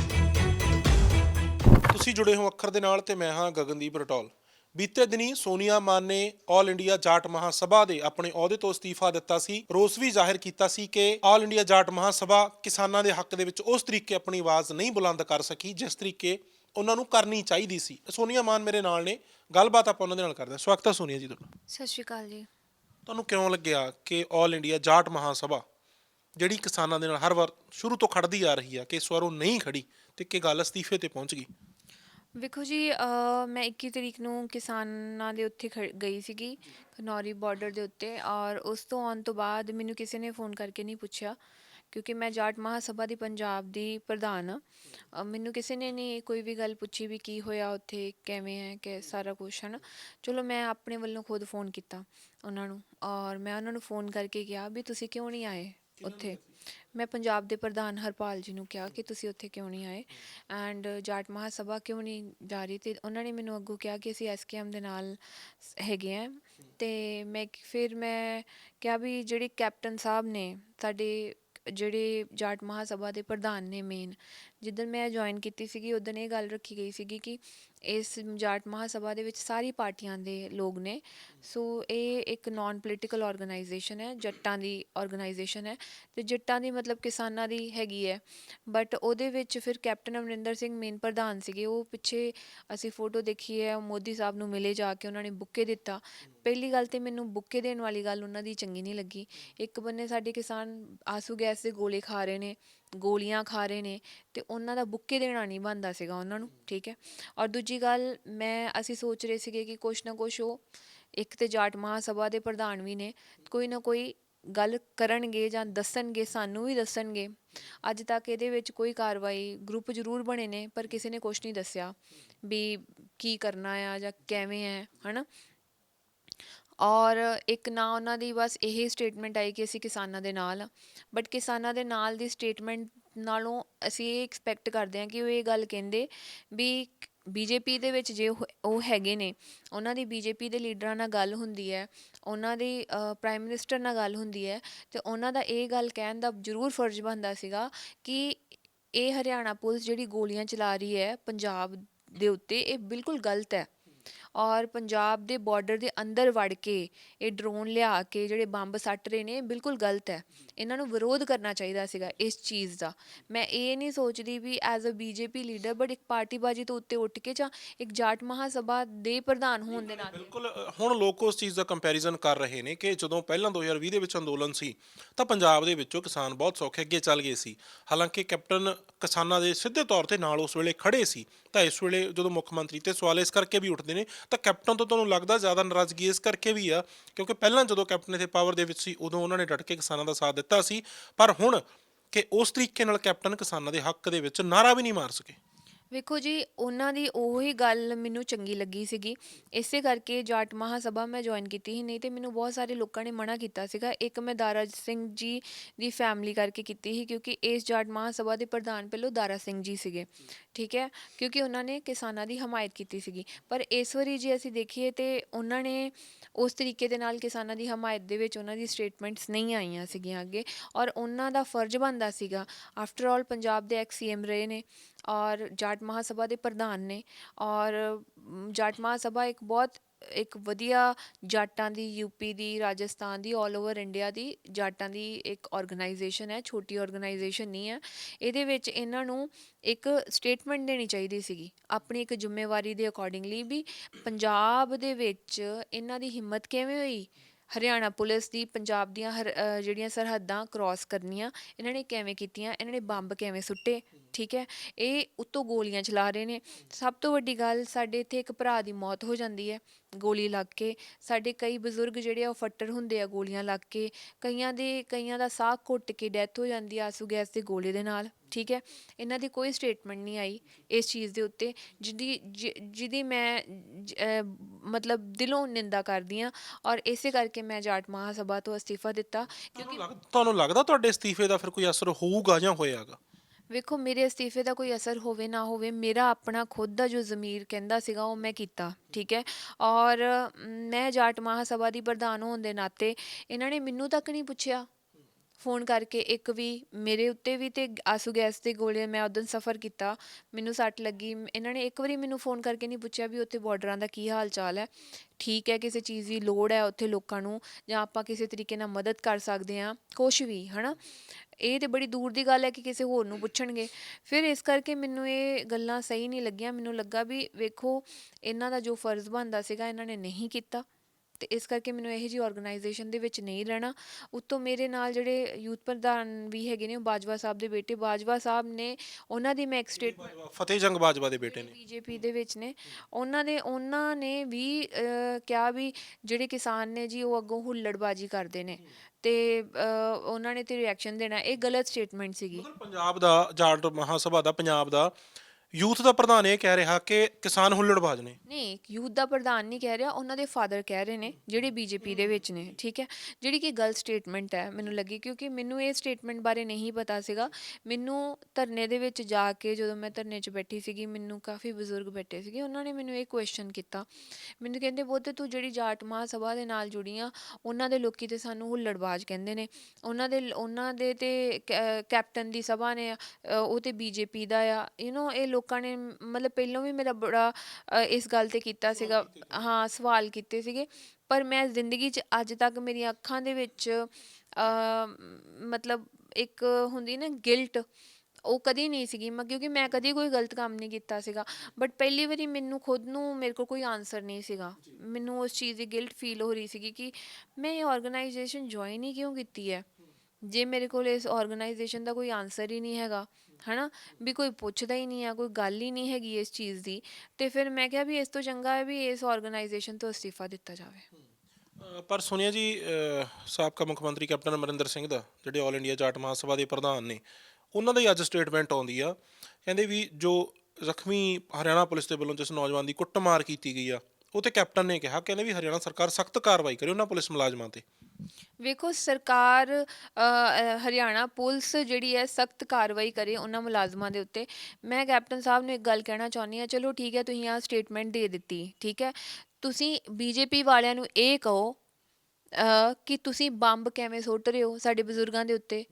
B: ਤੁਸੀਂ ਜੁੜੇ ਹੋ ਅੱਖਰ ਦੇ ਨਾਲ ਤੇ ਮੈਂ ਹਾਂ ਗਗਨਦੀਪ ਰਟੌਲ। ਬੀਤੇ ਦਿਨੀ ਸੋਨੀਆ ਮਾਨ ਨੇ ਆਲ ਇੰਡੀਆ ਜਾਟ ਮਹਾਸਭਾ ਦੇ ਆਪਣੇ ਅਹੁਦੇ ਤੋਂ ਅਸਤੀਫਾ ਦਿੱਤਾ ਸੀ। ਰੋਸ ਵੀ ਜ਼ਾਹਿਰ ਕੀਤਾ ਸੀ ਕਿ ਆਲ ਇੰਡੀਆ ਜਾਟ ਮਹਾਸਭਾ ਕਿਸਾਨਾਂ ਦੇ ਹੱਕ ਦੇ ਵਿੱਚ ਉਸ ਤਰੀਕੇ ਆਪਣੀ ਆਵਾਜ਼ ਨਹੀਂ ਬੁਲੰਦ ਕਰ ਸਕੀ ਜਿਸ ਤਰੀਕੇ ਉਹਨਾਂ ਨੂੰ ਕਰਨੀ ਚਾਹੀਦੀ ਸੀ। ਸੋਨੀਆ ਮਾਨ ਮੇਰੇ ਨਾਲ ਨੇ। ਗੱਲਬਾਤ ਆਪਾਂ ਉਹਨਾਂ ਦੇ ਨਾਲ ਕਰਦੇ ਹਾਂ। ਸਵਾਗਤ ਹੈ ਸੋਨੀਆ ਜੀ ਤੁਹਾਡਾ।
A: ਸਤਿ ਸ਼੍ਰੀ ਅਕਾਲ ਜੀ।
B: ਤੁਹਾਨੂੰ ਕਿਉਂ ਲੱਗਿਆ ਕਿ ਆਲ ਇੰਡੀਆ ਜਾਟ ਮਹਾਸਭਾ ਜਿਹੜੀ ਕਿਸਾਨਾਂ ਦੇ ਨਾਲ ਹਰ ਵਾਰ ਸ਼ੁਰੂ ਤੋਂ ਖੜਦੀ ਆ ਰਹੀ ਆ ਕਿ ਇਸ ਵਾਰ ਉਹ ਨਹੀਂ ਖੜੀ ਤੇ ਕਿ ਗੱਲ ਅਸਤੀਫੇ ਤੇ ਪਹੁੰਚ ਗਈ?
A: ਵੇਖੋ ਜੀ ਅ, ਮੈਂ 21 ਤਰੀਕ ਨੂੰ ਕਿਸਾਨਾਂ ਦੇ ਉੱਥੇ ਖੜ- ਗਈ ਸੀਗੀ ਖਨੌਰੀ ਬਾਰਡਰ ਦੇ ਉੱਤੇ ਔਰ ਉਸ ਤੋਂ ਆਉਣ ਤੋਂ ਬਾਅਦ ਮੈਨੂੰ ਕਿਸੇ ਨੇ ਫੋਨ ਕਰਕੇ ਨਹੀਂ ਪੁੱਛਿਆ ਕਿਉਂਕਿ ਮੈਂ ਜਾਟ ਮਹਾਸਭਾ ਦੀ ਪੰਜਾਬ ਦੀ ਪ੍ਰਧਾਨ ਹਾਂ। ਅ, ਮੈਨੂੰ ਕਿਸੇ ਨੇ ਨਹੀਂ ਕੋਈ ਵੀ ਗੱਲ ਪੁੱਛੀ ਵੀ ਕੀ ਹੋਇਆ ਉੱਥੇ ਕਿਵੇਂ ਹੈ ਕਿ ਸਾਰਾ ਕੁਛ ਹੈ ਨਾ ਚਲੋ ਮੈਂ ਆਪਣੇ ਵੱਲੋਂ ਖੁਦ ਫੋਨ ਕੀਤਾ ਉਹਨਾਂ ਨੂੰ ਔਰ ਮੈਂ ਉਹਨਾਂ ਨੂੰ ਫੋਨ ਕਰਕੇ ਕਿਹਾ ਵੀ ਤੁਸੀਂ ਕਿਉਂ ਨਹੀਂ ਆਏ ਉੱਥੇ? ਮੈਂ ਪੰਜਾਬ ਦੇ ਪ੍ਰਧਾਨ ਹਰਪਾਲ ਜੀ ਨੂੰ ਕਿਹਾ ਕਿ ਤੁਸੀਂ ਉੱਥੇ ਕਿਉਂ ਨਹੀਂ ਆਏ? ਐਂਡ ਜਾਟ ਮਹਾਸਭਾ ਕਿਉਂ ਨਹੀਂ ਜਾ ਰਹੀ? ਤੇ ਉਹਨਾਂ ਨੇ ਮੈਨੂੰ ਅੱਗੋਂ ਕਿਹਾ ਕਿ ਅਸੀਂ ਐਸਕੇਐਮ ਦੇ ਨਾਲ ਹੈਗੇ ਆ ਤੇ ਮੈਂ ਫਿਰ ਮੈਂ ਕਿਹਾ ਵੀ ਜਿਹੜੇ ਕੈਪਟਨ ਸਾਹਿਬ ਨੇ, ਸਾਡੇ ਜਿਹੜੇ ਜਾਟ ਮਹਾਸਭਾ ਦੇ ਪ੍ਰਧਾਨ ਨੇ ਮੇਨ ਜਿੱਦਣ ਮੈਂ ਜੁਆਇਨ ਕੀਤੀ ਸੀਗੀ ਉਦੋਂ ਇਹ ਗੱਲ ਰੱਖੀ ਗਈ ਸੀਗੀ ਕਿ ਇਸ ਜਾਟ ਮਹਾਸਭਾ ਦੇ ਵਿੱਚ ਸਾਰੀ ਪਾਰਟੀਆਂ ਦੇ ਲੋਕ ਨੇ। ਸੋ ਇਹ ਇੱਕ ਨਾਨ ਪੋਲੀਟੀਕਲ ਆਰਗੇਨਾਈਜੇਸ਼ਨ ਹੈ, ਜੱਟਾਂ ਦੀ ਆਰਗੇਨਾਈਜੇਸ਼ਨ ਹੈ ਤੇ ਜੱਟਾਂ ਦੀ ਮਤਲਬ ਕਿਸਾਨਾਂ ਦੀ ਹੈਗੀ ਹੈ। ਬਟ ਉਹਦੇ ਵਿੱਚ ਫਿਰ ਕੈਪਟਨ ਅਮਰਿੰਦਰ ਸਿੰਘ ਮੇਨ ਪ੍ਰਧਾਨ ਸੀਗੇ, ਉਹ ਪਿੱਛੇ ਅਸੀਂ ਫੋਟੋ ਦੇਖੀ ਹੈ ਮੋਦੀ ਸਾਹਿਬ ਨੂੰ ਮਿਲੇ ਜਾ ਕੇ, ਉਹਨਾਂ ਨੇ ਬੁੱਕੇ ਦਿੱਤਾ। ਪਹਿਲੀ ਗੱਲ ਤੇ ਮੈਨੂੰ ਬੁੱਕੇ ਦੇਣ ਵਾਲੀ ਗੱਲ ਉਹਨਾਂ ਦੀ ਚੰਗੀ ਨਹੀਂ ਲੱਗੀ। ਇੱਕ ਬੰਨੇ ਸਾਡੇ ਕਿਸਾਨ ਆਸੂ ਗੈਸ ਦੇ ਗੋਲੇ ਖਾ ਰਹੇ ਨੇ ਗੋਲੀਆਂ ਖਾ ਰਹੇ ਨੇ ਅਤੇ ਉਹਨਾਂ ਦਾ ਬੁੱਕੇ ਦੇਣਾ ਨਹੀਂ ਬਣਦਾ ਸੀਗਾ ਉਹਨਾਂ ਨੂੰ, ਠੀਕ ਹੈ। ਔਰ ਦੂਜੀ ਗੱਲ, ਮੈਂ, ਅਸੀਂ ਸੋਚ ਰਹੇ ਸੀਗੇ ਕਿ ਕੁਛ ਨਾ ਕੁਛ ਉਹ ਇੱਕ ਤਾਂ ਜਾਟ ਮਹਾਸਭਾ ਦੇ ਪ੍ਰਧਾਨ ਵੀ ਨੇ, ਕੋਈ ਨਾ ਕੋਈ ਗੱਲ ਕਰਨਗੇ ਜਾਂ ਦੱਸਣਗੇ, ਸਾਨੂੰ ਵੀ ਦੱਸਣਗੇ। ਅੱਜ ਤੱਕ ਇਹਦੇ ਵਿੱਚ ਕੋਈ ਕਾਰਵਾਈ ਗਰੁੱਪ ਜ਼ਰੂਰ ਬਣੇ ਨੇ, ਪਰ ਕਿਸੇ ਨੇ ਕੁਛ ਨਹੀਂ ਦੱਸਿਆ ਵੀ ਕੀ ਕਰਨਾ ਆ ਜਾਂ ਕਿਵੇਂ ਹੈ ਹਨਾ। ਔਰ ਇੱਕ ਨਾ ਉਹਨਾਂ ਦੀ ਬਸ ਇਹ ਸਟੇਟਮੈਂਟ ਆਈ ਕਿ ਅਸੀਂ ਕਿਸਾਨਾਂ ਦੇ ਨਾਲ ਆ ਬਟ ਕਿਸਾਨਾਂ ਦੇ ਨਾਲ ਦੀ ਸਟੇਟਮੈਂਟ ਨਾਲੋਂ ਅਸੀਂ ਇਹ ਐਕਸਪੈਕਟ ਕਰਦੇ ਹਾਂ ਕਿ ਉਹ ਇਹ ਗੱਲ ਕਹਿੰਦੇ ਵੀ ਬੀਜੇਪੀ ਦੇ ਵਿੱਚ ਜੇ ਉਹ ਹੈਗੇ ਨੇ, ਉਹਨਾਂ ਦੀ ਬੀਜੇਪੀ ਦੇ ਲੀਡਰਾਂ ਨਾਲ ਗੱਲ ਹੁੰਦੀ ਹੈ, ਉਹਨਾਂ ਦੀ ਪ੍ਰਾਈਮ ਮਿਨਿਸਟਰ ਨਾਲ ਗੱਲ ਹੁੰਦੀ ਹੈ, ਤੇ ਉਹਨਾਂ ਦਾ ਇਹ ਗੱਲ ਕਹਿਣ ਦਾ ਜ਼ਰੂਰ ਫਰਜ਼ ਬਣਦਾ ਸੀਗਾ ਕਿ ਇਹ ਹਰਿਆਣਾ ਪੁਲਿਸ ਜਿਹੜੀ ਗੋਲੀਆਂ ਚਲਾ ਰਹੀ ਹੈ ਪੰਜਾਬ ਦੇ ਉੱਤੇ, ਇਹ ਬਿਲਕੁਲ ਗਲਤ ਹੈ। ਔਰ ਪੰਜਾਬ ਦੇ ਬਾਰਡਰ ਦੇ ਅੰਦਰ ਵੜ ਕੇ ਇਹ ਡਰੋਨ ਲਿਆ ਕੇ ਜਿਹੜੇ ਬੰਬ ਸੱਟ ਰਹੇ ਨੇ, ਇਹ ਬਿਲਕੁਲ ਗਲਤ ਹੈ। ਇਹਨਾਂ ਨੂੰ ਵਿਰੋਧ ਕਰਨਾ ਚਾਹੀਦਾ ਸੀਗਾ ਇਸ ਚੀਜ਼ ਦਾ। ਮੈਂ ਇਹ ਨਹੀਂ ਸੋਚਦੀ ਵੀ as a BJP leader but ਇੱਕ ਪਾਰਟੀਬਾਜੀ ਤੋਂ ਉੱਤੇ ਉੱਠ ਕੇ ਜਾਂ ਇੱਕ ਜਾਟ ਮਹਾਸਭਾ ਦੇ ਪ੍ਰਧਾਨ ਹੋਣ ਦੇ ਨਾਤੇ
B: ਬਿਲਕੁਲ ਹੁਣ ਲੋਕ ਉਸ ਚੀਜ਼ ਦਾ ਕੰਪੈਰੀਜ਼ਨ ਕਰ ਰਹੇ ਨੇ ਕਿ ਜਦੋਂ ਪਹਿਲਾਂ 2020 ਦੇ ਵਿੱਚ ਅੰਦੋਲਨ ਸੀ, ਤਾਂ ਪੰਜਾਬ ਦੇ ਵਿੱਚੋਂ ਕਿਸਾਨ ਬਹੁਤ ਸੌਖੇ ਅੱਗੇ ਚੱਲ ਗਏ ਸੀ। ਹਾਲਾਂਕਿ ਕੈਪਟਨ ਕਿਸਾਨਾਂ ਦੇ ਸਿੱਧੇ ਤੌਰ ਤੇ ਨਾਲ ਉਸ ਵੇਲੇ ਖੜੇ ਸੀ, ਤਾਂ ਇਸ ਵੇਲੇ ਜਦੋਂ ਮੁੱਖ ਮੰਤਰੀ ਤੇ ਸਵਾਲ ਇਸ ਕਰਕੇ ਵੀ ਉੱਠਦੇ ਨੇ ਤਾਂ ਕੈਪਟਨ ਤੋਂ ਤੁਹਾਨੂੰ ਲੱਗਦਾ ਜ਼ਿਆਦਾ ਨਾਰਾਜ਼ਗੀ ਇਸ ਕਰਕੇ ਵੀ ਆ, ਕਿਉਂਕਿ ਪਹਿਲਾਂ ਜਦੋਂ ਕੈਪਟਨ ਇੱਥੇ ਪਾਵਰ ਦੇ ਵਿੱਚ ਸੀ, ਉਦੋਂ ਉਹਨਾਂ ਨੇ ਡਟ ਕੇ ਕਿਸਾਨਾਂ ਦਾ ਸਾਥ ਦਿੱਤਾ ਸੀ। ਪਰ ਹੁਣ ਕਿ ਉਸ ਤਰੀਕੇ ਨਾਲ ਕੈਪਟਨ ਕਿਸਾਨਾਂ ਦੇ ਹੱਕ ਦੇ ਵਿੱਚ ਨਾਰਾ ਵੀ ਨਹੀਂ ਮਾਰ ਸਕੇ।
A: ਵੇਖੋ ਜੀ, ਉਹਨਾਂ ਦੀ ਉਹੀ ਗੱਲ ਮੈਨੂੰ ਚੰਗੀ ਲੱਗੀ ਸੀਗੀ। ਇਸੇ ਕਰਕੇ ਜਾਟ ਮਹਾਸਭਾ ਮੈਂ ਜੁਆਇਨ ਕੀਤੀ ਸੀ, ਨਹੀਂ ਤੇ ਮੈਨੂੰ ਬਹੁਤ ਸਾਰੇ ਲੋਕਾਂ ਨੇ ਮਨਾ ਕੀਤਾ ਸੀਗਾ। ਇੱਕ ਮੈਂ ਦਾਰਾ ਸਿੰਘ ਜੀ ਦੀ ਫੈਮਿਲੀ ਕਰਕੇ ਕੀਤੀ ਸੀ, ਕਿਉਂਕਿ ਇਸ ਜਾਟ ਮਹਾਸਭਾ ਦੇ ਪ੍ਰਧਾਨ ਪਹਿਲੋਂ ਦਾਰਾ ਸਿੰਘ ਜੀ ਸੀਗੇ। ਠੀਕ ਹੈ? ਕਿਉਂਕਿ ਉਹਨਾਂ ਨੇ ਕਿਸਾਨਾਂ ਦੀ ਹਮਾਇਤ ਕੀਤੀ ਸੀਗੀ। ਪਰ ਇਸ ਵਾਰੀ ਜੇ ਅਸੀਂ ਦੇਖੀਏ ਤੇ ਉਹਨਾਂ ਨੇ ਉਸ ਤਰੀਕੇ ਦੇ ਨਾਲ ਕਿਸਾਨਾਂ ਦੀ ਹਮਾਇਤ ਦੇ ਵਿੱਚ ਉਹਨਾਂ ਦੀ ਸਟੇਟਮੈਂਟਸ ਨਹੀਂ ਆਈਆਂ ਸੀਗੀਆਂ ਅੱਗੇ। ਔਰ ਉਹਨਾਂ ਦਾ ਫਰਜ਼ ਬਣਦਾ ਸੀਗਾ। ਆਫਟਰ ਆਲ ਪੰਜਾਬ ਦੇ ਐਕਸ ਸੀਐਮ ਰਹੇ ਨੇ। ਔਰ ਜਾਟ ਮਹਾਸਭਾ ਦੇ ਪ੍ਰਧਾਨ ਨੇ ਔਰ ਮ, ਜਾਟ ਮਹਾਸਭਾ ਇੱਕ ਬਹੁਤ ਇੱਕ ਵਧੀਆ ਜਾਟਾਂ ਦੀ ਯੂਪੀ ਦੀ ਰਾਜਸਥਾਨ ਦੀ 올 ਓਵਰ ਇੰਡੀਆ ਦੀ ਜਾਟਾਂ ਦੀ ਇੱਕ ਆਰਗੇਨਾਈਜੇਸ਼ਨ ਹੈ ਛੋਟੀ ਆਰਗੇਨਾਈਜੇਸ਼ਨ ਨਹੀਂ ਹੈ। ਇਹਦੇ ਵਿੱਚ ਇਹਨਾਂ ਨੂੰ ਇੱਕ ਸਟੇਟਮੈਂਟ ਦੇਣੀ ਚਾਹੀਦੀ ਸੀਗੀ ਆਪਣੀ ਇੱਕ ਜ਼ਿੰਮੇਵਾਰੀ ਦੇ ਅਕੋਰਡਿੰਗਲੀ ਵੀ ਪੰਜਾਬ ਦੇ ਵਿੱਚ ਇਹਨਾਂ ਦੀ ਹਿੰਮਤ ਕਿਵੇਂ ਹੋਈ? ਹਰਿਆਣਾ ਪੁਲਿਸ ਦੀ ਪੰਜਾਬ ਦੀਆਂ ਹਰ- ਜਿਹੜੀਆਂ ਸਰਹੱਦਾਂ ਕ੍ਰਾਸ ਕਰਨੀਆਂ ਇਹਨਾਂ ਨੇ ਕਿਵੇਂ ਕੀਤੀਆਂ? ਇਹਨਾਂ ਨੇ ਬੰਬ ਕਿਵੇਂ ਸੁੱਟੇ? ਠੀਕ ਹੈ? ਇਹ ਉੱਤੋਂ ਗੋਲੀਆਂ ਚਲਾ ਰਹੇ ਨੇ। ਸਭ ਤੋਂ ਵੱਡੀ ਗੱਲ ਸਾਡੇ ਇੱਥੇ ਇੱਕ ਭਰਾ ਦੀ ਮੌਤ ਹੋ ਜਾਂਦੀ ਹੈ ਗੋਲੀ ਲੱਗ ਕੇ। ਸਾਡੇ ਕਈ ਬਜ਼ੁਰਗ ਜਿਹੜੇ ਆ ਉਹ ਫੱਟਰ ਹੁੰਦੇ ਆ ਗੋਲੀਆਂ ਲੱਗ ਕੇ। ਕਈਆਂ ਦੇ ਕਈਆਂ ਦਾ ਸਾਹ ਘੁੱਟ ਕੇ ਡੈਥ ਹੋ ਜਾਂਦੀ ਆ ਆਸੂ ਗੈਸ ਦੇ ਗੋਲੇ ਦੇ ਨਾਲ ਠੀਕ ਹੈ? ਇਹਨਾਂ ਦੀ ਕੋਈ ਸਟੇਟਮੈਂਟ ਨਹੀਂ ਆਈ ਇਸ ਚੀਜ਼ ਦੇ ਉੱਤੇ ਜਿਹਦੀ ਜਿਹਦੀ ਮੈਂ ਮਤਲਬ ਦਿਲੋਂ ਨਿੰਦਾ ਕਰਦੀ ਆ ਔਰ ਇਸੇ ਕਰਕੇ ਮੈਂ ਜਾਟ ਮਹਾਸਭਾ ਤੋਂ ਅਸਤੀਫਾ ਦਿੱਤਾ
B: ਲੱਗ- ਤੁਹਾਨੂੰ ਲੱਗਦਾ ਤੁਹਾਡੇ ਅਸਤੀਫੇ ਦਾ ਫਿਰ ਕੋਈ ਅਸਰ ਹੋਊਗਾ ਜਾਂ ਹੋਏਗਾ
A: ਵੇਖੋ, ਮੇਰੇ ਅਸਤੀਫੇ ਦਾ ਕੋਈ ਅਸਰ ਹੋਵੇ ਨਾ ਹੋਵੇ, ਮੇਰਾ ਆਪਣਾ ਖੁਦ ਦਾ ਜੋ ਜ਼ਮੀਰ ਕਹਿੰਦਾ ਸੀਗਾ, ਉਹ ਮੈਂ ਕੀਤਾ, ਠੀਕ ਹੈ? ਔਰ ਮੈਂ ਜਾਟ ਮਹਾਸਭਾ ਦੀ ਪ੍ਰਧਾਨ ਹੋਣ ਦੇ ਨਾਤੇ, ਇਹਨਾਂ ਨੇ ਮੈਨੂੰ ਤੱਕ ਨਹੀਂ ਪੁੱਛਿਆ। ਫੋਨ ਕਰਕੇ ਇੱਕ ਵੀ ਮੇਰੇ ਉੱਤੇ ਵੀ ਤੇ ਆਸੂ ਗੈਸ ਦੇ ਗੋਲੇ ਮੈਂ ਉਦੋਂ ਸਫ਼ਰ ਕੀਤਾ, ਮੈਨੂੰ ਸੱਟ ਲੱਗੀ। ਇਹਨਾਂ ਨੇ ਇੱਕ ਵਾਰੀ ਮੈਨੂੰ ਫੋਨ ਕਰਕੇ ਨਹੀਂ ਪੁੱਛਿਆ ਵੀ ਉੱਥੇ ਬਾਰਡਰਾਂ ਦਾ ਕੀ ਹਾਲ ਚਾਲ ਹੈ। ਠੀਕ ਹੈ, ਕਿਸੇ ਚੀਜ਼ ਦੀ ਲੋੜ ਹੈ ਉੱਥੇ ਲੋਕਾਂ ਨੂੰ ਜਾਂ ਆਪਾਂ ਕਿਸੇ ਤਰੀਕੇ ਨਾਲ ਮਦਦ ਕਰ ਸਕਦੇ ਹਾਂ, ਕੁਛ ਵੀ, ਹਨਾ? ਇਹ ਤੇ ਬੜੀ ਦੂਰ ਦੀ ਗੱਲ ਹੈ ਕਿ ਕਿਸੇ ਹੋਰ ਨੂੰ ਪੁੱਛਣਗੇ। ਫਿਰ ਇਸ ਕਰਕੇ ਮੈਨੂੰ ਇਹ ਗੱਲਾਂ ਸਹੀ ਨਹੀਂ ਲੱਗੀਆਂ। ਮੈਨੂੰ ਲੱਗਾ ਵੀ ਵੇਖੋ, ਇਹਨਾਂ ਦਾ ਜੋ ਫਰਜ਼ ਬਣਦਾ ਸੀਗਾ, ਇਹਨਾਂ ਨੇ ਨਹੀਂ ਕੀਤਾ। ਤੇ ਇਸ ਕਰਕੇ ਮੈਨੂੰ ਇਹੋ ਜਿਹੀ ਆਰਗੇਨਾਈਜੇਸ਼ਨ ਦੇ ਵਿੱਚ ਨਹੀਂ ਰਹਿਣਾ। ਉੱਤੋਂ ਮੇਰੇ ਨਾਲ ਜਿਹੜੇ ਯੂਥ ਪ੍ਰਧਾਨ ਵੀ ਹੈਗੇ ਨੇ ਉਹ ਬਾਜਵਾ ਸਾਹਿਬ ਦੇ ਬੇਟੇ। ਬਾਜਵਾ ਸਾਹਿਬ ਨੇ ਉਹਨਾਂ ਦੀ ਮੈਂ ਇੱਕ ਸਟੇਟਮੈਂਟ
B: ਫਤਿਹ ਜੰਗ ਬਾਜਵਾ ਦੇ ਬੇਟੇ ਨੇ।
A: ਬੀਜੇਪੀ ਦੇ ਵਿੱਚ ਨੇ ਉਹਨਾਂ ਦੇ ਉਹਨਾਂ ਨੇ ਵੀ ਕਿਹਾ ਵੀ ਜਿਹੜੇ ਕਿਸਾਨ ਨੇ ਜੀ ਉਹ ਅੱਗੋਂ ਹੁੱਲੜਬਾਜੀ ਕਰਦੇ ਨੇ। ਤੇ ਉਹਨਾਂ ਨੇ ਤੇ ਰਿਐਕਸ਼ਨ ਦੇਣਾ। ਇਹ ਗਲਤ ਸਟੇਟਮੈਂਟ ਸੀਗੀ।
B: ਪੰਜਾਬ ਦਾ ਜਾਟ ਮਹਾਸਭਾ ਦਾ ਪੰਜਾਬ ਦਾ ਯੂਥ ਦਾ ਪ੍ਰਧਾਨ ਇਹ ਕਹਿ ਰਿਹਾ ਕਿ ਕਿਸਾਨ ਹੁੱਲੜਬਾਜ਼ ਨੇ।
A: ਨਹੀਂ ਯੂਥ ਦਾ ਪ੍ਰਧਾਨ ਨਹੀਂ ਕਹਿ ਰਿਹਾ ਉਹਨਾਂ ਦੇ ਫਾਦਰ ਕਹਿ ਰਹੇ ਨੇ ਜਿਹੜੇ ਬੀਜੇਪੀ ਦੇ ਵਿੱਚ ਨੇ ਠੀਕ ਹੈ? ਜਿਹੜੀ ਕਿ ਗਲਤ ਸਟੇਟਮੈਂਟ ਹੈ ਮੈਨੂੰ ਲੱਗੀ ਕਿਉਂਕਿ ਮੈਨੂੰ ਇਹ ਸਟੇਟਮੈਂਟ ਬਾਰੇ ਨਹੀਂ ਪਤਾ ਸੀਗਾ। ਮੈਨੂੰ ਧਰਨੇ ਦੇ ਵਿੱਚ ਜਾ ਕੇ ਜਦੋਂ ਮੈਂ ਧਰਨੇ 'ਚ ਬੈਠੀ ਸੀਗੀ ਮੈਨੂੰ ਕਾਫੀ ਬਜ਼ੁਰਗ ਬੈਠੇ ਸੀਗੇ ਉਹਨਾਂ ਨੇ ਮੈਨੂੰ ਇਹ ਕੁਐਸਚਨ ਕੀਤਾ। ਮੈਨੂੰ ਕਹਿੰਦੇ ਬੁੱਧ ਤੂੰ ਜਿਹੜੀ ਜਾਟ ਮਹਾਸਭਾ ਦੇ ਨਾਲ ਜੁੜੀ ਆ ਉਹਨਾਂ ਦੇ ਲੋਕੀ ਤੇ ਸਾਨੂੰ ਹੁੱਲੜਬਾਜ਼ ਕਹਿੰਦੇ ਨੇ। ਉਹਨਾਂ ਦੇ ਉਹਨਾਂ ਦੇ ਤੇ ਕੈਪਟਨ ਦੀ ਸਭਾ ਨੇ ਅ, ਉਹ ਤੇ ਬੀਜੇਪੀ ਦਾ ਆ। ਯੂ نو ਇਹ ਲੋਕਾਂ ਨੇ ਮਤਲਬ ਪਹਿਲਾਂ ਵੀ ਮੇਰਾ ਬੜਾ ਅ, ਇਸ ਗੱਲ ਤੇ ਕੀਤਾ ਸੀਗਾ ਹਾਂ ਸਵਾਲ ਕੀਤੇ ਸੀਗੇ। ਪਰ ਮੈਂ ਜ਼ਿੰਦਗੀ 'ਚ ਅੱਜ ਤੱਕ ਮੇਰੀਆਂ ਅੱਖਾਂ ਦੇ ਵਿੱਚ ਅ, ਮਤਲਬ ਇੱਕ ਹੁੰਦੀ ਨਾ ਗਿਲਟ ਉਹ ਕਦੀ ਨਹੀਂ ਸੀਗੀ। ਮੈਂ ਕਿਉਂਕਿ ਮੈਂ ਕਦੀ ਕੋਈ ਗਲਤ ਕੰਮ ਨਹੀਂ ਕੀਤਾ ਸੀਗਾ। ਬਟ ਪਹਿਲੀ ਵਾਰੀ ਮੈਨੂੰ ਖੁਦ ਨੂੰ ਮੇਰੇ ਕੋਲ ਕੋਈ ਆਨਸਰ ਨਹੀਂ ਸੀਗਾ। ਮੈਨੂੰ ਉਸ ਚੀਜ਼ ਦੀ ਗਿਲਟ ਫੀਲ ਹੋ ਰਹੀ ਸੀਗੀ ਕਿ ਮੈਂ ਇਹ ਆਰਗੇਨਾਈਜੇਸ਼ਨ ਜੁਆਇਨ ਹੀ ਕਿਉਂ ਕੀਤੀ ਹੈ? ਜੇ ਮੇਰੇ ਕੋਲ ਇਸ ਆਰਗੇਨਾਈਜੇਸ਼ਨ ਦਾ ਕੋਈ ਆਨਸਰ ਹੀ ਨਹੀਂ ਹੈਗਾ ਹਨਾ? ਵੀ ਕੋਈ ਪੁੱਛਦਾ ਹੀ ਨਹੀਂ ਆ, ਕੋਈ ਗੱਲ ਹੀ ਨਹੀਂ ਹੈਗੀ ਇਸ ਚੀਜ਼ ਦੀ। ਤੇ ਫਿਰ ਮੈਂ ਕਿਹਾ ਵੀ ਇਸ ਤੋਂ ਚੰਗਾ ਹੈ ਵੀ ਇਸ ਆਰਗੇਨਾਈਜੇਸ਼ਨ ਤੋਂ ਅਸਤੀਫਾ ਦਿੱਤਾ ਜਾਵੇ।
B: ਪਰ ਸੁਣਿਆ ਜੀ ਸਾਬਕਾ ਮੁੱਖ ਮੰਤਰੀ ਕੈਪਟਨ ਅਮਰਿੰਦਰ ਸਿੰਘ ਦਾ, ਜਿਹੜੇ ਆਲ ਇੰਡੀਆ ਜਾਟ ਮਹਾਸਭਾ ਦੇ ਪ੍ਰਧਾਨ ਨੇ, ਉਹਨਾਂ ਦਾ ਹੀ ਅੱਜ ਸਟੇਟਮੈਂਟ ਆਉਂਦੀ ਆ। ਕਹਿੰਦੇ ਵੀ ਜੋ ਜ਼ਖਮੀ ਹਰਿਆਣਾ ਪੁਲਿਸ ਦੇ ਵੱਲੋਂ ਜਿਸ ਨੌਜਵਾਨ ਦੀ ਕੁੱਟਮਾਰ ਕੀਤੀ ਗਈ ਆ ਉਹ ਤੇ ਕੈਪਟਨ ਨੇ ਕਿਹਾ ਕਹਿੰਦੇ ਵੀ ਹਰਿਆਣਾ ਸਰਕਾਰ ਸਖਤ ਕਾਰਵਾਈ ਕਰੇ ਉਹਨਾਂ ਪੁਲਿਸ ਮੁਲਾਜ਼ਮਾਂ ਤੇ।
A: ਵੇਖੋ ਸਰਕਾਰ ਅ, ਹਰਿਆਣਾ ਪੁਲਿਸ ਜਿਹੜੀ ਹੈ ਸਖਤ ਕਾਰਵਾਈ ਕਰੇ ਉਹਨਾਂ ਮੁਲਾਜ਼ਮਾਂ ਦੇ ਉੱਤੇ। ਮੈਂ ਕੈਪਟਨ ਸਾਹਿਬ ਨੂੰ ਇੱਕ ਗੱਲ ਕਹਿਣਾ ਚਾਹੁੰਦੀ ਹਾਂ ਚਲੋ ਠੀਕ ਹੈ ਤੁਸੀਂ ਆ ਸਟੇਟਮੈਂਟ ਦੇ ਦਿੱਤੀ ਠੀਕ ਹੈ। ਤੁਸੀਂ ਬੀਜੇਪੀ ਵਾਲਿਆਂ ਨੂੰ ਇਹ ਕਹੋ ਅ, ਕਿ ਤੁਸੀਂ ਬੰਬ ਕਿਵੇਂ ਸੁੱਟ ਰਹੇ ਹੋ ਸਾਡੇ ਬਜ਼ੁਰਗਾਂ ਦੇ ਉੱਤੇ?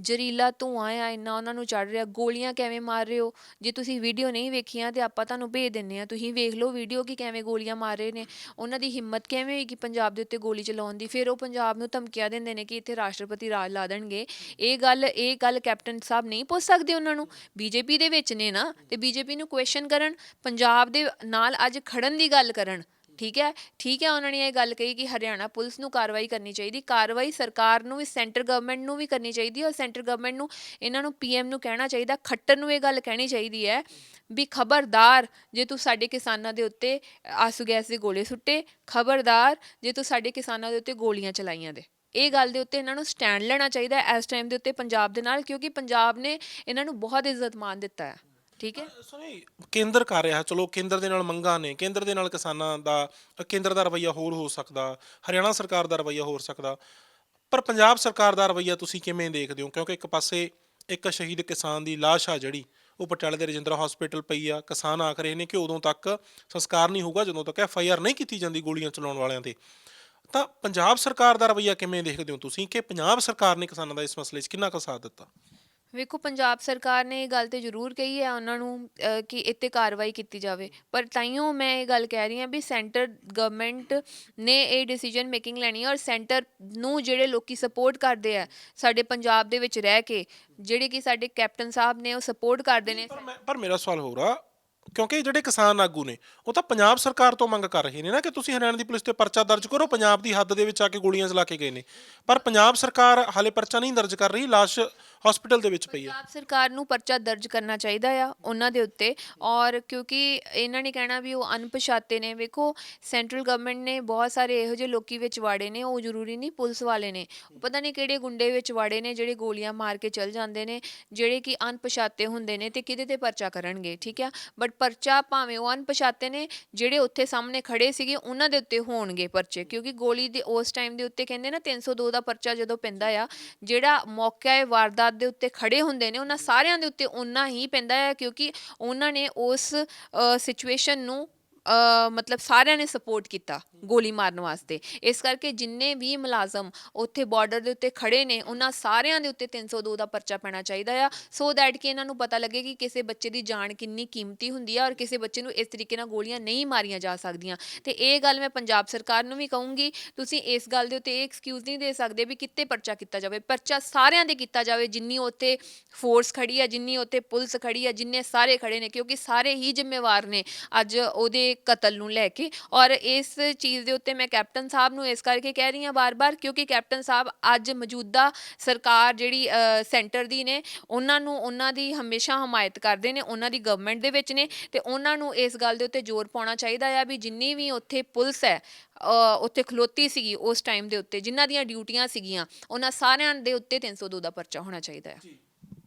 A: ਜ਼ਹਿਰੀਲਾ ਧੂੰਆਂ ਆ, ਇੰਨਾ ਉਹਨਾਂ ਨੂੰ ਚੜ ਰਿਹਾ, ਗੋਲੀਆਂ ਕਿਵੇਂ ਮਾਰ ਰਹੇ ਹੋ? ਜੇ ਤੁਸੀਂ ਵੀਡੀਓ ਨਹੀਂ ਵੇਖੀਆਂ ਤੇ ਆਪਾਂ ਤੁਹਾਨੂੰ ਭੇਜ ਦਿੰਨੇ ਆ ਤੁਸੀਂ ਵੇਖ ਲਓ ਵੀਡੀਓ ਕਿ ਕਿਵੇਂ ਗੋਲੀਆਂ ਮਾਰ ਰਹੇ ਨੇ। ਉਹਨਾਂ ਦੀ ਹਿੰਮਤ ਕਿਵੇਂ ਹੋਈ ਕਿ ਪੰਜਾਬ ਦੇ ਉੱਤੇ ਗੋਲੀ ਚਲਾਉਣ ਦੀ? ਫਿਰ ਉਹ ਪੰਜਾਬ ਨੂੰ ਧਮਕੀਆਂ ਦਿੰਦੇ ਨੇ ਕਿ ਇੱਥੇ ਰਾਸ਼ਟਰਪਤੀ ਰਾਜ ਲਾ ਦੇਣਗੇ। ਇਹ ਗੱਲ ਇਹ ਗੱਲ ਕੈਪਟਨ ਸਾਹਿਬ ਨਹੀਂ ਪੁੱਛ ਸਕਦੇ ਉਹਨਾਂ ਨੂੰ। ਬੀਜੇਪੀ ਦੇ ਵਿੱਚ ਨੇ ਨਾ, ਤੇ ਬੀਜੇਪੀ ਨੂੰ ਕੁਐਸਚਨ ਕਰਨ, ਪੰਜਾਬ ਦੇ ਨਾਲ ਅੱਜ ਖੜਨ ਦੀ ਗੱਲ ਕਰਨ। ਠੀਕ ਹੈ? ਠੀਕ ਹੈ, ਉਹਨਾਂ ਨੇ ਇਹ ਗੱਲ ਕਹੀ ਕਿ ਹਰਿਆਣਾ ਪੁਲਿਸ ਨੂੰ ਕਾਰਵਾਈ ਕਰਨੀ ਚਾਹੀਦੀ, ਕਾਰਵਾਈ ਸਰਕਾਰ ਨੂੰ ਵੀ, ਸੈਂਟਰ ਗਵਰਨਮੈਂਟ ਨੂੰ ਵੀ ਕਰਨੀ ਚਾਹੀਦੀ ਹੈ ਔਰ ਸੈਂਟਰ ਗਵਰਨਮੈਂਟ ਨੂੰ, ਇਹਨਾਂ ਨੂੰ ਪੀਐਮ ਨੂੰ ਕਹਿਣਾ ਚਾਹੀਦਾ, ਖੱਟਰ ਨੂੰ ਇਹ ਗੱਲ ਕਹਿਣੀ ਚਾਹੀਦੀ ਹੈ ਵੀ ਖਬਰਦਾਰ, ਜੇ ਤੂੰ ਸਾਡੇ ਕਿਸਾਨਾਂ ਦੇ ਉੱਤੇ ਆਸੂ ਗੈਸ ਦੇ ਗੋਲੇ ਸੁੱਟੇ, ਖਬਰਦਾਰ, ਜੇ ਤੂੰ ਸਾਡੇ ਕਿਸਾਨਾਂ ਦੇ ਉੱਤੇ ਗੋਲੀਆਂ ਚਲਾਈਆਂ ਦੇ। ਇਹ ਗੱਲ ਦੇ ਉੱਤੇ ਇਹਨਾਂ ਨੂੰ ਸਟੈਂਡ ਲੈਣਾ ਚਾਹੀਦਾ ਇਸ ਟਾਈਮ ਦੇ ਉੱਤੇ ਪੰਜਾਬ ਦੇ ਨਾਲ, ਕਿਉਂਕਿ ਪੰਜਾਬ ਨੇ ਇਹਨਾਂ ਨੂੰ ਬਹੁਤ ਇੱਜ਼ਤ ਮਾਨ ਦਿੱਤਾ ਹੈ। ਠੀਕ ਹੈ?
B: ਸੁਣੀ ਕੇਂਦਰ ਕਰ ਰਿਹਾ, ਚਲੋ ਕੇਂਦਰ ਦੇ ਨਾਲ ਮੰਗਾਂ ਨੇ, ਕੇਂਦਰ ਦੇ ਨਾਲ ਕਿਸਾਨਾਂ ਦਾ, ਕੇਂਦਰ ਦਾ ਰਵੱਈਆ ਹੋਰ ਹੋ ਸਕਦਾ, ਹਰਿਆਣਾ ਸਰਕਾਰ ਦਾ ਰਵੱਈਆ ਹੋ ਸਕਦਾ। ਪਰ ਪੰਜਾਬ ਸਰਕਾਰ ਦਾ ਰਵੱਈਆ ਤੁਸੀਂ ਕਿਵੇਂ ਦੇਖਦੇ ਹੋ? ਕਿਉਂਕਿ ਇੱਕ ਪਾਸੇ ਇੱਕ ਸ਼ਹੀਦ ਕਿਸਾਨ ਦੀ ਲਾਸ਼ ਆ ਜਿਹੜੀ, ਉਹ ਪਟਿਆਲੇ ਦੇ ਰਜਿੰਦਰਾ ਹਸਪੀਟਲ ਪਈ ਆ, ਕਿਸਾਨ ਆਖ ਰਹੇ ਨੇ ਕਿ ਉਦੋਂ ਤੱਕ ਸੰਸਕਾਰ ਨਹੀਂ ਹੋਊਗਾ, ਜਦੋਂ ਤੱਕ ਐਫ ਆਈ ਆਰ ਨਹੀਂ ਕੀਤੀ ਜਾਂਦੀ ਗੋਲੀਆਂ ਚਲਾਉਣ ਵਾਲਿਆਂ ਤੇ। ਤਾਂ ਪੰਜਾਬ ਸਰਕਾਰ ਦਾ ਰਵੱਈਆ ਕਿਵੇਂ ਦੇਖਦੇ ਹੋ ਤੁਸੀਂ? ਕਿ ਪੰਜਾਬ ਸਰਕਾਰ ਨੇ ਕਿਸਾਨਾਂ ਦਾ ਇਸ ਮਸਲੇ 'ਚ ਕਿੰਨਾ ਕੁ ਸਾਥ ਦਿੱਤਾ?
A: ਵੇਖੋ ਪੰਜਾਬ ਸਰਕਾਰ ਨੇ ਇਹ ਗੱਲ ਤੇ ਜ਼ਰੂਰ ਕਹੀ ਹੈ ਉਹਨਾਂ ਨੂੰ ਅ, ਕਿ ਇੱਥੇ ਕਾਰਵਾਈ ਕੀਤੀ ਜਾਵੇ। ਪਰ ਤਾਈਓ ਮੈਂ ਇਹ ਗੱਲ ਕਹਿ ਰਹੀ ਹਾਂ ਵੀ ਸੈਂਟਰ ਗਵਰਨਮੈਂਟ ਨੇ ਇਹ ਡਿਸੀਜਨ ਮੇਕਿੰਗ ਲੈਣੀ ਹੈ ਔਰ ਸੈਂਟਰ ਨੂੰ ਜਿਹੜੇ ਲੋਕੀ ਸਪੋਰਟ ਕਰਦੇ ਆ ਸਾਡੇ ਪੰਜਾਬ ਦੇ ਵਿੱਚ ਰਹਿ ਕੇ ਜਿਹੜੇ ਕਿ ਸਾਡੇ ਕੈਪਟਨ ਸਾਹਿਬ ਨੇ ਉਹ ਸਪੋਰਟ ਕਰਦੇ ਨੇ।
B: ਪਰ ਮੈਂ ਪਰ ਮੇਰਾ ਸਵਾਲ ਹੋਰ ਆ ਕਿਉਂਕਿ ਜਿਹੜੇ ਕਿਸਾਨ ਆਗੂ ਨੇ ਉਹ ਤਾਂ ਪੰਜਾਬ ਸਰਕਾਰ ਤੋਂ ਮੰਗ ਕਰ ਰਹੇ ਨੇ ਨਾ ਕਿ ਤੁਸੀਂ ਹਰਿਆਣਾ ਦੀ ਪੁਲਿਸ ਤੇ ਪਰਚਾ ਦਰਜ ਕਰੋ ਪੰਜਾਬ ਦੀ ਹੱਦ ਦੇ ਵਿੱਚ ਆ ਕੇ ਗੋਲੀਆਂ ਚਲਾ ਕੇ ਗਏ ਨੇ। ਪਰ ਪੰਜਾਬ ਸਰਕਾਰ ਹਾਲੇ ਪਰਚਾ ਨਹੀਂ ਦਰਜ ਕਰ ਰਹੀ ਲਾਸ਼ ਹਸਪੀਟਲ ਦੇ ਵਿੱਚ ਪਈ ਹੈ।
A: ਪੰਜਾਬ ਸਰਕਾਰ ਨੂੰ ਪਰਚਾ ਦਰਜ ਕਰਨਾ ਚਾਹੀਦਾ ਆ ਉਹਨਾਂ ਦੇ ਉੱਤੇ ਔਰ ਕਿਉਂਕਿ ਇਹਨਾਂ ਨੇ ਕਹਿਣਾ ਵੀ ਉਹ ਅਣਪਛਾਤੇ ਨੇ। ਵੇਖੋ ਸੈਂਟਰਲ ਗਵਰਨਮੈਂਟ ਨੇ ਬਹੁਤ ਸਾਰੇ ਇਹੋ ਜਿਹੇ ਲੋਕੀ ਵਿੱਚ ਵਾੜੇ ਨੇ, ਉਹ ਜ਼ਰੂਰੀ ਨਹੀਂ ਪੁਲਿਸ ਵਾਲੇ ਨੇ। ਪਤਾ ਨਹੀਂ ਕਿਹੜੇ ਗੁੰਡੇ ਵਿੱਚ ਵਾੜੇ ਨੇ ਜਿਹੜੇ ਗੋਲੀਆਂ ਮਾਰ ਕੇ ਚਲ ਜਾਂਦੇ ਨੇ, ਜਿਹੜੇ ਕਿ ਅਣਪਛਾਤੇ ਹੁੰਦੇ ਨੇ ਤੇ ਕਿਹਦੇ ਤੇ ਪਰਚਾ ਕਰਨਗੇ, ਠੀਕ ਆ? ਬਟ ਪਰਚਾ ਭਾਵੇਂ ਉਹ ਅਣਪਛਾਤੇ ਨੇ, ਜਿਹੜੇ ਉੱਥੇ ਸਾਹਮਣੇ ਖੜੇ ਸੀਗੇ, ਉਹਨਾਂ ਦੇ ਉੱਤੇ ਹੋਣਗੇ ਪਰਚੇ। ਕਿਉਂਕਿ ਗੋਲੀ ਦੇ ਉਸ ਟਾਈਮ ਦੇ ਉੱਤੇ ਕਹਿੰਦੇ ਨਾ 302 ਦਾ ਪਰਚਾ ਜਦੋਂ ਪੈਂਦਾ ਆ, ਜਿਹੜਾ ਮੌਕਾ ਹੈ ਵਾਰਦਾਤ ਦੇ ਉੱਤੇ ਖੜੇ ਹੁੰਦੇ ਨੇ, ਉਹਨਾਂ ਸਾਰਿਆਂ ਦੇ ਉੱਤੇ ਉਨਾ ਹੀ ਪੈਂਦਾ ਹੈ ਕਿਉਂਕਿ ਉਹਨਾਂ ਨੇ ਉਸ ਸਿਚੁਏਸ਼ਨ ਨੂੰ ਮਤਲਬ ਸਾਰਿਆਂ ਨੇ ਸਪੋਰਟ ਕੀਤਾ ਗੋਲੀ ਮਾਰਨ ਵਾਸਤੇ। ਇਸ ਕਰਕੇ ਜਿੰਨੇ ਵੀ ਮੁਲਾਜ਼ਮ ਉੱਥੇ ਬਾਰਡਰ ਦੇ ਉੱਤੇ ਖੜੇ ਨੇ, ਉਹਨਾਂ ਸਾਰਿਆਂ ਦੇ ਉੱਤੇ 302 ਦਾ ਪਰਚਾ ਪੈਣਾ ਚਾਹੀਦਾ ਆ। ਸੋ ਦੈਟ ਕਿ ਇਹਨਾਂ ਨੂੰ ਪਤਾ ਲੱਗੇ ਕਿ ਕਿਸੇ ਬੱਚੇ ਦੀ ਜਾਨ ਕਿੰਨੀ ਕੀਮਤੀ ਹੁੰਦੀ ਆ ਔਰ ਕਿਸੇ ਬੱਚੇ ਨੂੰ ਇਸ ਤਰੀਕੇ ਨਾਲ ਗੋਲੀਆਂ ਨਹੀਂ ਮਾਰੀਆਂ ਜਾ ਸਕਦੀਆਂ। ਤੇ ਇਹ ਗੱਲ ਮੈਂ ਪੰਜਾਬ ਸਰਕਾਰ ਨੂੰ ਵੀ ਕਹੂੰਗੀ, ਤੁਸੀਂ ਇਸ ਗੱਲ ਦੇ ਉੱਤੇ ਇਹ ਐਕਸਕਿਊਜ਼ ਨਹੀਂ ਦੇ ਸਕਦੇ ਵੀ ਕਿੱਤੇ ਪਰਚਾ ਕੀਤਾ ਜਾਵੇ। ਪਰਚਾ ਸਾਰਿਆਂ ਦੇ ਕੀਤਾ ਜਾਵੇ, ਜਿੰਨੀ ਉੱਥੇ ਫੋਰਸ ਖੜੀ ਆ, ਜਿੰਨੀ ਉੱਥੇ ਪੁਲਿਸ ਖੜੀ ਆ, ਜਿੰਨੇ ਸਾਰੇ ਖੜੇ ਨੇ, ਕਿਉਂਕਿ ਸਾਰੇ ਹੀ ਜ਼ਿੰਮੇਵਾਰ ਨੇ। ਅੱਜ ਉਹਦੇ ਕਤਲ ਨੂੰ ਲੈ ਕੇ। ਔਰ ਇਸ ਚੀਜ਼ ਦੇ ਉੱਤੇ ਮੈਂ ਕੈਪਟਨ ਸਾਹਿਬ ਨੂੰ ਇਸ ਕਰਕੇ ਕਹਿ ਰਹੀ ਹਾਂ ਬਾਰ-ਬਾਰ ਕਿਉਂਕਿ ਕੈਪਟਨ ਸਾਹਿਬ ਅੱਜ ਮੌਜੂਦਾ ਸਰਕਾਰ ਜਿਹੜੀ ਸੈਂਟਰ ਦੀ ਨੇ, ਉਹਨਾਂ ਨੂੰ ਉਹਨਾਂ ਦੀ ਹਮੇਸ਼ਾ ਹਮਾਇਤ ਕਰਦੇ ਨੇ, ਉਹਨਾਂ ਦੀ ਗਵਰਨਮੈਂਟ ਦੇ ਵਿੱਚ ਨੇ, ਤੇ ਉਹਨਾਂ ਨੂੰ ਇਸ ਗੱਲ ਦੇ ਉੱਤੇ ਜ਼ੋਰ ਪਾਉਣਾ ਚਾਹੀਦਾ ਆ ਵੀ ਜਿੰਨੀ ਵੀ ਉੱਥੇ ਪੁਲਿਸ ਹੈ ਉੱਥੇ ਖਲੋਤੀ ਸੀਗੀ ਉਸ ਟਾਈਮ ਦੇ ਉੱਤੇ, ਜਿਨ੍ਹਾਂ ਦੀਆਂ ਡਿਊਟੀਆਂ ਸੀਗੀਆਂ, ਉਹਨਾਂ ਸਾਰਿਆਂ ਦੇ ਉੱਤੇ 302 ਦਾ ਪਰਚਾ ਹੋਣਾ ਚਾਹੀਦਾ ਹੈ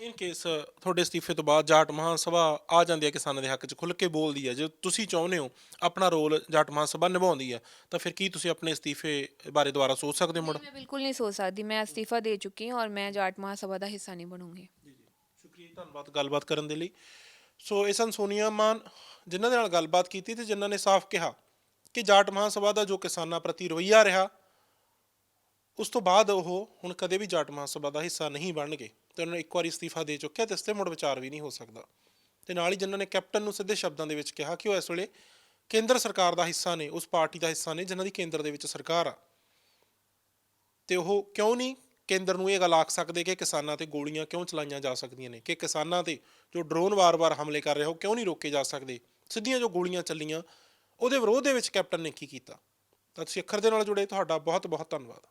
B: ਇਨ ਕੇਸ ਤੁਹਾਡੇ ਅਸਤੀਫੇ ਤੋਂ ਬਾਅਦ ਜਾਟ ਮਹਾਸਭਾ ਆ ਜਾਂਦੀ ਹੈ ਕਿਸਾਨਾਂ ਦੇ ਹੱਕ 'ਚ ਖੁੱਲ੍ਹ ਕੇ ਬੋਲਦੀ ਹੈ। ਜੇ ਤੁਸੀਂ ਚਾਹੁੰਦੇ ਹੋ ਆਪਣਾ ਰੋਲ ਜਾਟ ਮਹਾਸਭਾ ਨਿਭਾਉਂਦੀ ਹੈ ਤਾਂ ਫਿਰ ਕੀ ਤੁਸੀਂ ਆਪਣੇ ਅਸਤੀਫੇ ਬਾਰੇ ਦੁਬਾਰਾ ਸੋਚ ਸਕਦੇ ਹੋ ਮੁੜ?
A: ਮੈਂ ਬਿਲਕੁਲ ਨਹੀਂ ਸੋਚ ਸਕਦੀ। ਮੈਂ ਅਸਤੀਫਾ ਦੇ ਚੁੱਕੀ ਹਾਂ ਔਰ ਮੈਂ ਜਾਟ ਮਹਾਸਭਾ ਦਾ ਹਿੱਸਾ ਨਹੀਂ ਬਣੂੰਗੀ।
B: ਸ਼ੁਕਰੀਆ ਜੀ, ਧੰਨਵਾਦ ਗੱਲਬਾਤ ਕਰਨ ਦੇ ਲਈ। ਸੋ ਇਹ ਸਨ ਸੋਨੀਆ ਮਾਨ ਜਿਨ੍ਹਾਂ ਦੇ ਨਾਲ ਗੱਲਬਾਤ ਕੀਤੀ ਤੇ ਜਿਨ੍ਹਾਂ ਨੇ ਸਾਫ਼ ਕਿਹਾ ਕਿ ਜਾਟ ਮਹਾਸਭਾ ਦਾ ਜੋ ਕਿਸਾਨਾਂ ਪ੍ਰਤੀ ਰਵੱਈਆ ਰਿਹਾ ਉਸ ਤੋਂ ਬਾਅਦ ਉਹ ਹੁਣ ਕਦੇ ਵੀ ਜਾਟ ਮਹਾਸਭਾ ਦਾ ਹਿੱਸਾ ਨਹੀਂ ਬਣਨਗੇ। ਤੇ ਉਹਨਾਂ ਨੇ ਇੱਕ ਵਾਰੀ ਅਸਤੀਫਾ ਦੇ ਚੁੱਕਿਆ ਤੇ ਇਸ ਤੇ ਮੁੜ ਵਿਚਾਰ ਵੀ ਨਹੀਂ ਹੋ ਸਕਦਾ। ਤੇ ਨਾਲ ਹੀ ਜਿਨ੍ਹਾਂ ਨੇ ਕੈਪਟਨ ਨੂੰ ਸਿੱਧੇ ਸ਼ਬਦਾਂ ਦੇ ਵਿੱਚ ਕਿਹਾ ਕਿ ਉਹ ਇਸ ਵੇਲੇ ਕੇਂਦਰ ਸਰਕਾਰ ਦਾ ਹਿੱਸਾ ਨੇ, ਉਸ ਪਾਰਟੀ ਦਾ ਹਿੱਸਾ ਨੇ, ਜਿਨ੍ਹਾਂ ਦੀ ਕੇਂਦਰ ਦੇ ਵਿੱਚ ਸਰਕਾਰ ਆ। ਤੇ ਉਹ ਕਿਉਂ ਨਹੀਂ ਕੇਂਦਰ ਨੂੰ ਇਹ ਗੱਲ ਆਖ ਸਕਦੇ ਕਿ ਕਿਸਾਨਾਂ ਤੇ ਗੋਲੀਆਂ ਕਿਉਂ ਚਲਾਈਆਂ ਜਾ ਸਕਦੀਆਂ ਨੇ? ਕਿ ਕਿਸਾਨਾਂ ਤੇ ਜੋ ਡਰੋਨ ਵਾਰ-ਵਾਰ ਹਮਲੇ ਕਰ ਰਹੇ ਹੋ ਕਿਉਂ ਨਹੀਂ ਰੋਕੇ ਜਾ ਸਕਦੇ? ਸਿੱਧੀਆਂ ਜੋ ਗੋਲੀਆਂ ਚੱਲੀਆਂ, ਉਹਦੇ ਵਿਰੋਧ ਦੇ ਵਿੱਚ ਕੈਪਟਨ ਨੇ ਕੀ ਕੀਤਾ? ਤਾਂ ਤੁਸੀਂ ਅੱਖਰ ਦੇ ਨਾਲ ਜੁੜੇ, ਤੁਹਾਡਾ ਬਹੁਤ ਬਹੁਤ ਧੰਨਵਾਦ।